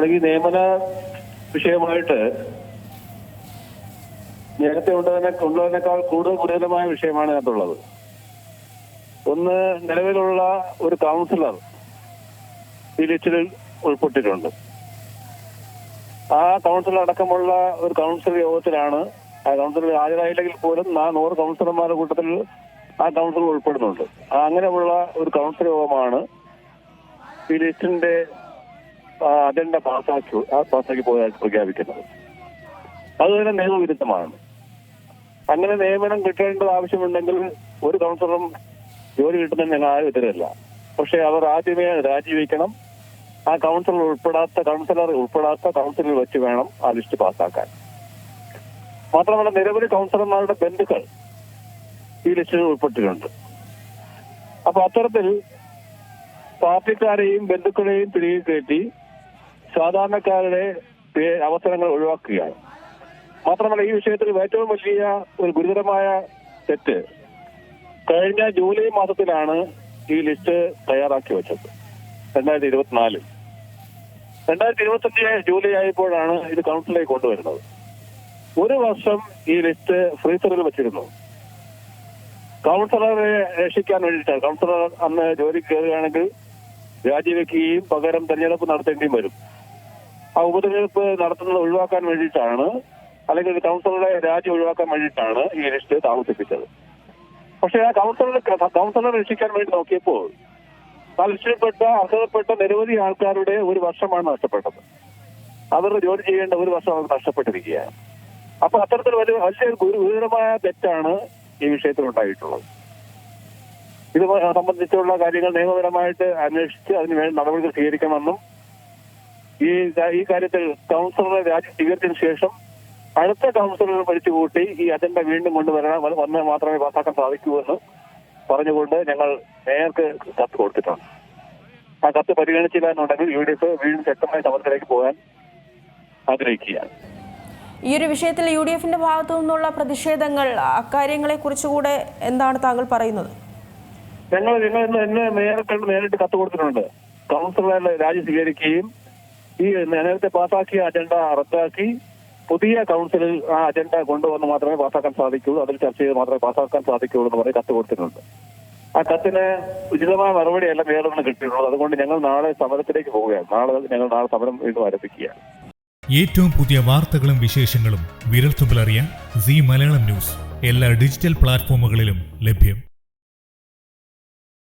ഈ നിയമന വിഷയമായിട്ട് നേരത്തെ ഉണ്ടതിനെ ഉള്ളതിനേക്കാൾ കൂടുതൽ ഗുരുതരമായ വിഷയമാണ് അതിനകത്തുള്ളത് ഒന്ന് നിലവിലുള്ള ഒരു കൗൺസിലർ ഈ ലിസ്റ്റിൽ ഉൾപ്പെട്ടിട്ടുണ്ട്. ആ കൗൺസിലർ അടക്കമുള്ള ഒരു കൗൺസിൽ യോഗത്തിലാണ് ആ കൗൺസിലർ ഹാജരായില്ലെങ്കിൽ പോലും ആ നൂറ് കൗൺസിലർമാരുടെ കൂട്ടത്തിൽ ആ കൗൺസിലർ ഉൾപ്പെടുന്നുണ്ട്. അങ്ങനെയുള്ള ഒരു കൗൺസിൽ യോഗമാണ് ഈ ലിസ്റ്റിന്റെ അജണ്ട പാസ്സാക്കി ആ പാസ്സാക്കി പോയതായിട്ട് പ്രഖ്യാപിക്കുന്നത്. അത് തന്നെ നിയമവിരുദ്ധമാണ്. അങ്ങനെ നിയമനം കിട്ടേണ്ടത് ആവശ്യമുണ്ടെങ്കിൽ ഒരു കൗൺസിലറും ജോലി കിട്ടുന്ന ഞങ്ങൾ ആരും എതിരല്ല. പക്ഷെ അവർ ആദ്യമേ രാജിവെക്കണം. ആ കൗൺസിലർ ഉൾപ്പെടാത്ത കൗൺസിലർ ഉൾപ്പെടാത്ത കൗൺസിലിൽ വെച്ച് വേണം ആ ലിസ്റ്റ് പാസ്സാക്കാൻ. മാത്രമല്ല നിരവധി കൗൺസിലർമാരുടെ ബന്ധുക്കൾ ഈ ലിസ്റ്റിൽ ഉൾപ്പെട്ടിട്ടുണ്ട്. അപ്പൊ അത്തരത്തിൽ പാർട്ടിക്കാരെയും ബന്ധുക്കളെയും തിരികെ കയറ്റി സാധാരണക്കാരുടെ അവസരങ്ങൾ ഒഴിവാക്കുകയാണ്. മാത്രമല്ല ഈ വിഷയത്തിൽ ഏറ്റവും വലിയ ഒരു ഗുരുതരമായ തെറ്റ് കഴിഞ്ഞ ജൂലൈ മാസത്തിലാണ് ഈ ലിസ്റ്റ് തയ്യാറാക്കി വെച്ചത്. രണ്ടായിരത്തി ഇരുപത്തിനാലിൽ രണ്ടായിരത്തി ഇരുപത്തഞ്ച് ജൂലൈ ആയപ്പോഴാണ് ഇത് കൗൺസിലേക്ക് കൊണ്ടുവരുന്നത്. ഒരു വർഷം ഈ ലിസ്റ്റ് ഫ്രീസറിൽ വെച്ചിരുന്നു. കൗൺസിലറെ രക്ഷിക്കാൻ വേണ്ടിയിട്ടാണ്. കൗൺസിലർ അന്ന് ജോലിക്ക് കയറുകയാണെങ്കിൽ രാജിവെക്കുകയും പകരം തെരഞ്ഞെടുപ്പ് നടത്തേണ്ടിയും വരും. ആ ഉപതെരഞ്ഞെടുപ്പ് നടത്തുന്നത് ഒഴിവാക്കാൻ വേണ്ടിയിട്ടാണ് അല്ലെങ്കിൽ കൗൺസിലറുടെ രാജി ഒഴിവാക്കാൻ വേണ്ടിയിട്ടാണ് ഈ ലിസ്റ്റ് താമസിപ്പിച്ചത്. പക്ഷെ ആ കൗൺസിലർ കൗൺസിലറെ രക്ഷിക്കാൻ വേണ്ടി നോക്കിയപ്പോൾ ആ ലിസ്റ്റിൽപ്പെട്ട അർഹതപ്പെട്ട നിരവധി ആൾക്കാരുടെ ഒരു വർഷമാണ് നഷ്ടപ്പെട്ടത്. അവർ ജോലി ചെയ്യേണ്ട ഒരു വർഷം അവർ നഷ്ടപ്പെട്ടിരിക്കുകയാണ്. അപ്പൊ അത്തരത്തിൽ വലിയ വലിയ ഗുരു- ഗുരുതരമായ തെറ്റാണ് ഈ വിഷയത്തിൽ ഉണ്ടായിട്ടുള്ളത്. ഇത് സംബന്ധിച്ചുള്ള കാര്യങ്ങൾ നിയമപരമായിട്ട് അന്വേഷിച്ച് അതിന് വേണ്ടി നടപടികൾ സ്വീകരിക്കണമെന്നും ഈ ഈ കാര്യത്തിൽ കൗൺസിലറെ രാജി സ്വീകരിച്ചതിന് ശേഷം അടുത്ത കൗൺസിലർ പഠിച്ചു കൂട്ടി ഈ അജണ്ട വീണ്ടും കൊണ്ടുവരണം. വന്ന് മാത്രമേ പാസ്സാക്കാൻ സാധിക്കൂ എന്ന് പറഞ്ഞുകൊണ്ട് ഞങ്ങൾ മേയർക്ക് കത്ത് കൊടുത്തിട്ടുണ്ട്. ആ കത്ത് പരിഗണിച്ചില്ല എന്നുണ്ടെങ്കിൽ യു ഡി എഫ് വീണ്ടും ശക്തമായ സമരത്തിലേക്ക് പോകാൻ ആഗ്രഹിക്കുകയാണ്. ഈ ഒരു വിഷയത്തിൽ യു ഡി എഫിന്റെ ഭാഗത്തു നിന്നുള്ള പ്രതിഷേധങ്ങൾ അക്കാര്യങ്ങളെ കുറിച്ചുകൂടെ എന്താണ് താങ്കൾ പറയുന്നത്? ഞങ്ങൾ ഞങ്ങൾ ഇന്ന് എന്നെ മേയർക്ക് നേരിട്ട് കത്ത് കൊടുത്തിട്ടുണ്ട്. കൗൺസിലർ രാജി സ്വീകരിക്കുകയും ഈ നേരത്തെ പാസാക്കിയ അജണ്ട റദ്ദാക്കി പുതിയ കൗൺസിലിൽ ആ അജണ്ട കൊണ്ടുവന്ന് മാത്രമേ പാസ്സാക്കാൻ സാധിക്കൂ. അതിൽ ചർച്ച ചെയ്ത് മാത്രമേ പാസ്സാക്കാൻ സാധിക്കുള്ളൂ എന്ന് പറഞ്ഞ് കത്ത് കൊടുത്തിട്ടുണ്ട്. ആ കത്തിന് ഉചിതമായ മറുപടിയല്ല മേയറിൽ നിന്ന് കിട്ടിയിട്ടുള്ളത്. അതുകൊണ്ട് ഞങ്ങൾ നാളെ സമരത്തിലേക്ക് പോവുകയാണ്. നാളെ ഞങ്ങൾ നാളെ സമരം വീണ്ടും ആരംഭിക്കുകയാണ്. ഏറ്റവും പുതിയ വാർത്തകളും വിശേഷങ്ങളും വിരൽത്തുമ്പിലറിയാൻ സി മലയാളം ന്യൂസ്. എല്ലാ ഡിജിറ്റൽ പ്ലാറ്റ്ഫോമുകളിലും ലഭ്യം.